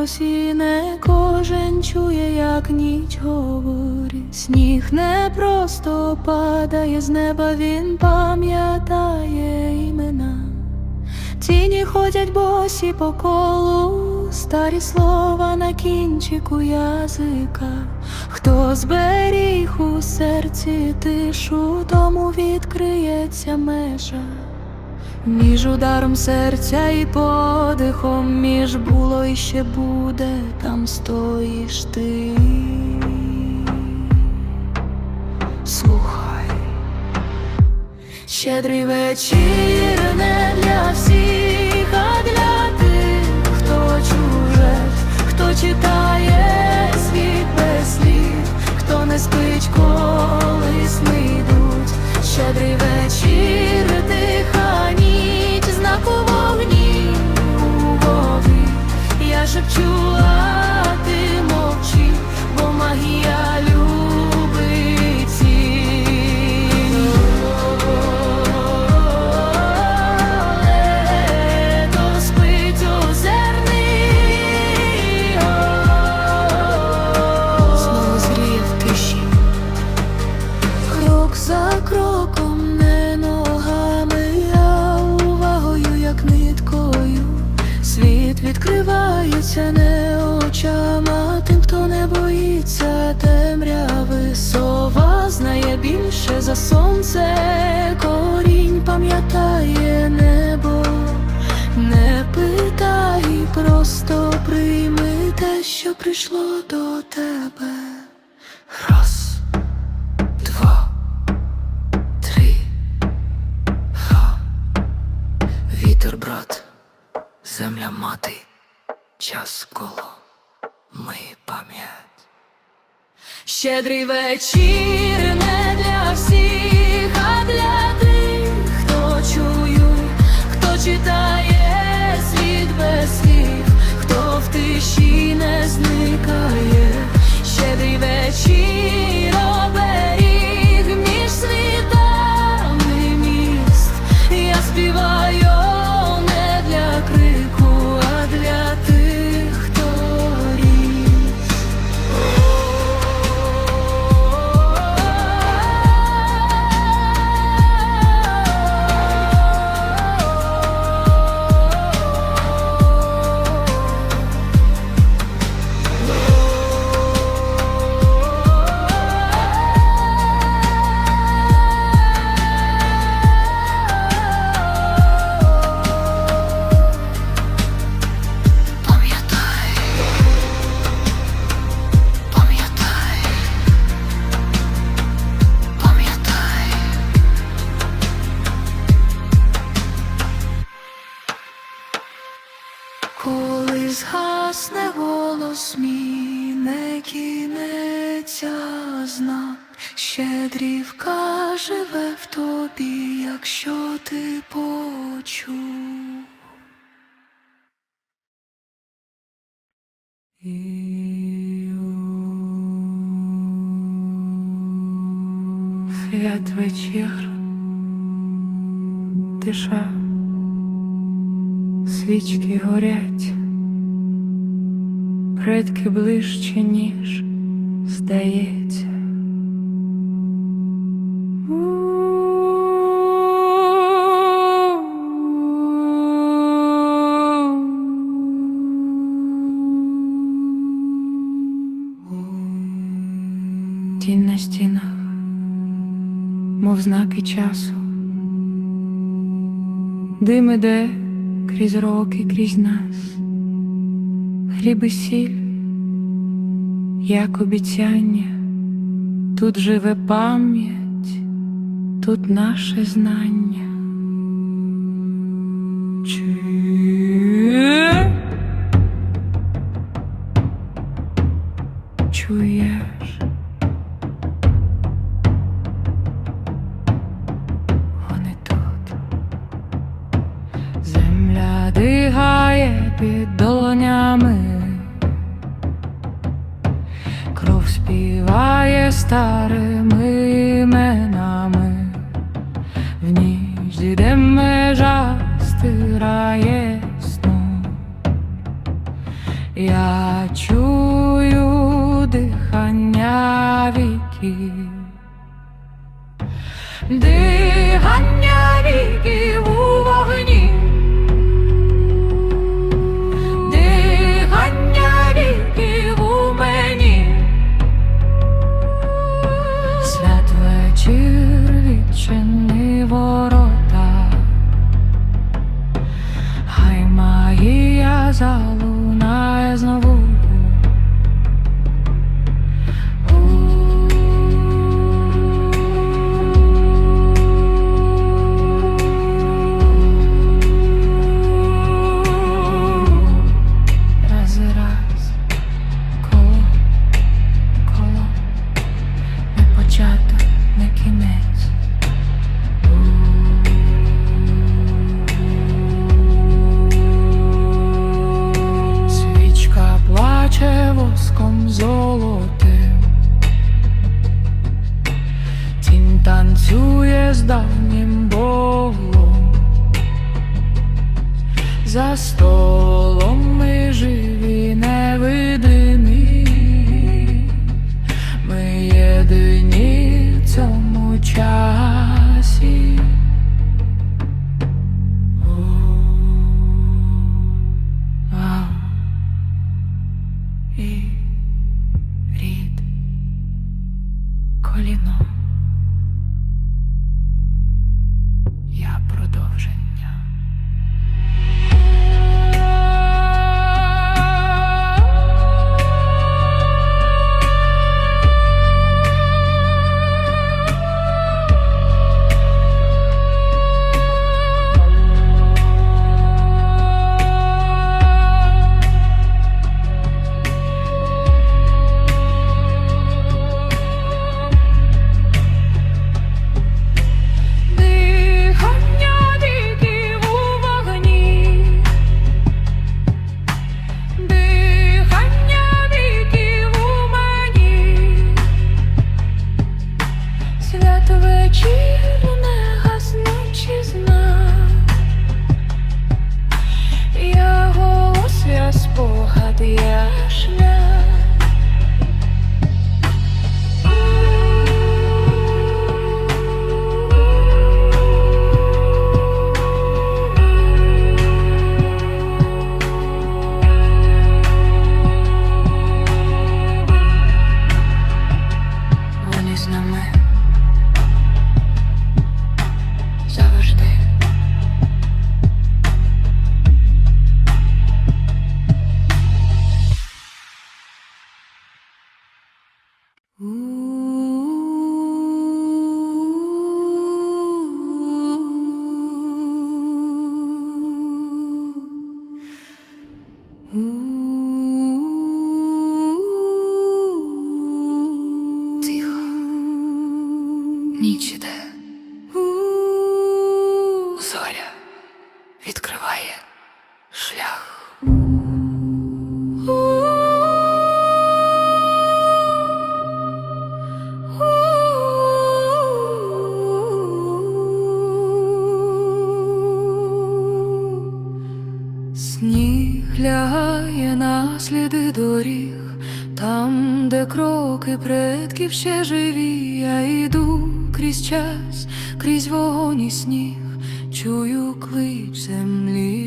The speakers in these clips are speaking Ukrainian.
росі, не кожен чує, як ніч говорить. Сніг не просто падає з неба, він пам'ятає імена. Тіні ходять босі по колу, старі слова на кінчику язика. Хто зберіг у серці тишу, тому відкриється межа. Між ударом серця і подихом, між було і ще буде, там стоїш ти. Слухай. Щедрий вечір не для всіх, а для тих, хто чуже, хто читає світ без слів, хто не спить, коли сни йдуть. Щедрий вечір, тиха ніч, прийми те, що прийшло до тебе. Раз, два, три. Ха. Вітер, брат, земля мати, час коло, ми пам'ять. Щедрий вечір не для всіх, а для зникає. Щедрий вечір згасне голос мій, не кінеться знак, щедрівка живе в тобі, якщо ти почув. Свят вечір, тиша, свічки горять, предки ближче, ніж здається. Тінь на стінах, мов знаки часу. Дим іде крізь роки, крізь нас, і сіль, як обіцяння, тут живе пам'ять, тут наше знання. Чи... Чуєш? Вони тут. Земля дихає під долонями, старими іменами, в ніч дійде межа стира ясно. Я чую дихання віків, дихання віків. more. давнім болом за столом ми жили.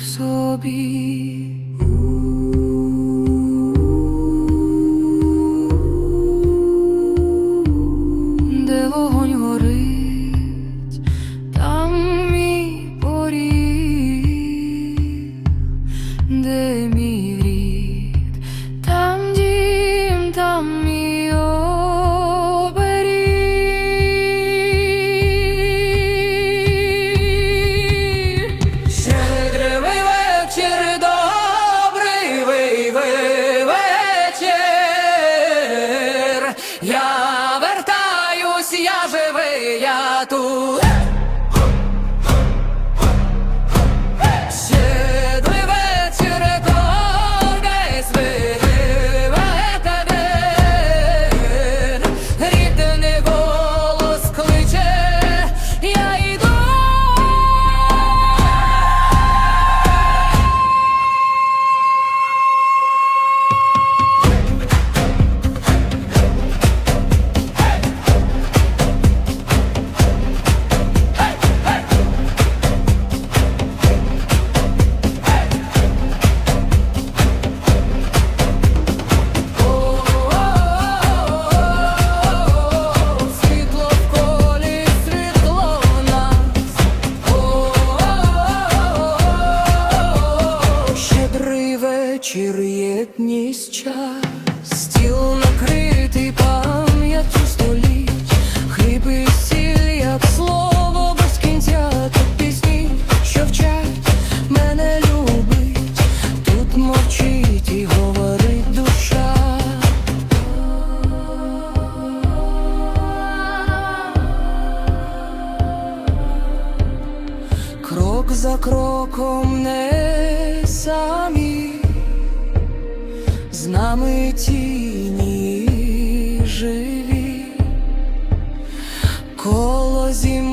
so be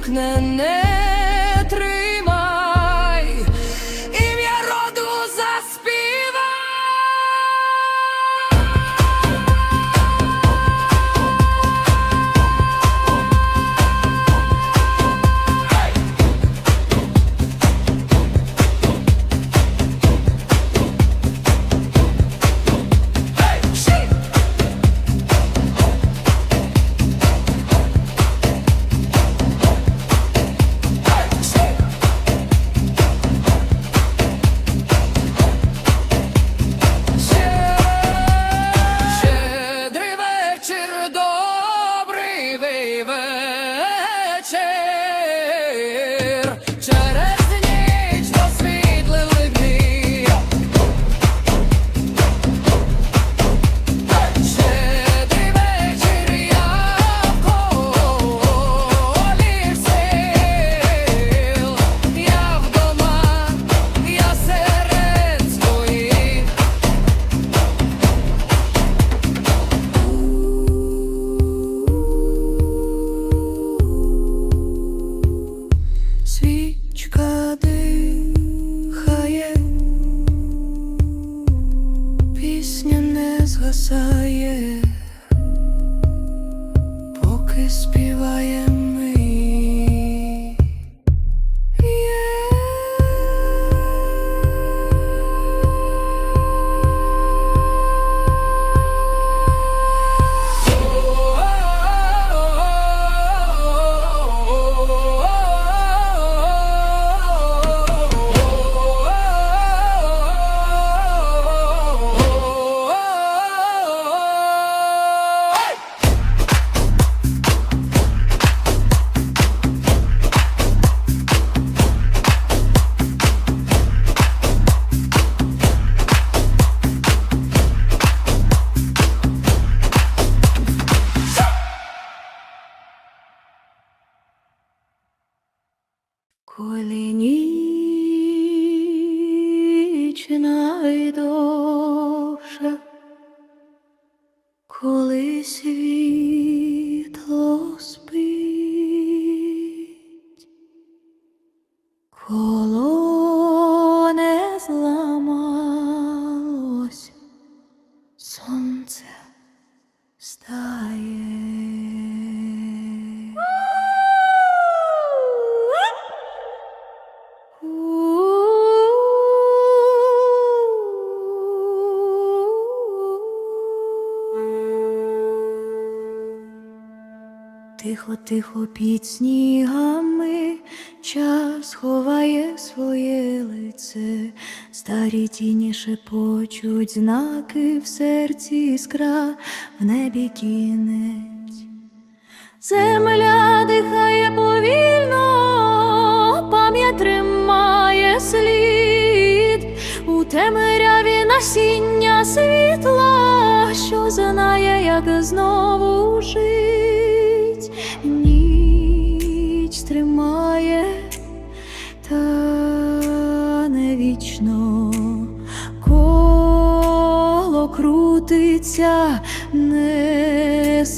zamknę співає. Коли ніч найду Тихо, тихо під снігами час ховає своє лице, старі тіні шепочуть знаки в серці іскра, в небі кінець. Земля дихає повільно, пам'ять тримає слід у темряві насіння світла, що знає, як знову жити тримає, та не вічно коло крутиться нескінченно.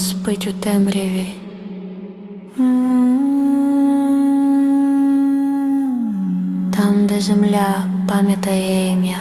спить у темряві. Там, де земля пам'ятає ім'я.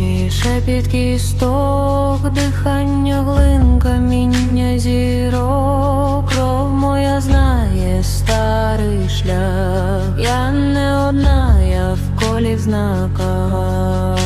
ночі шепіт кісток, дихання глин, каміння зірок, кров моя знає старий шлях. Я не одна, я в колі знаках.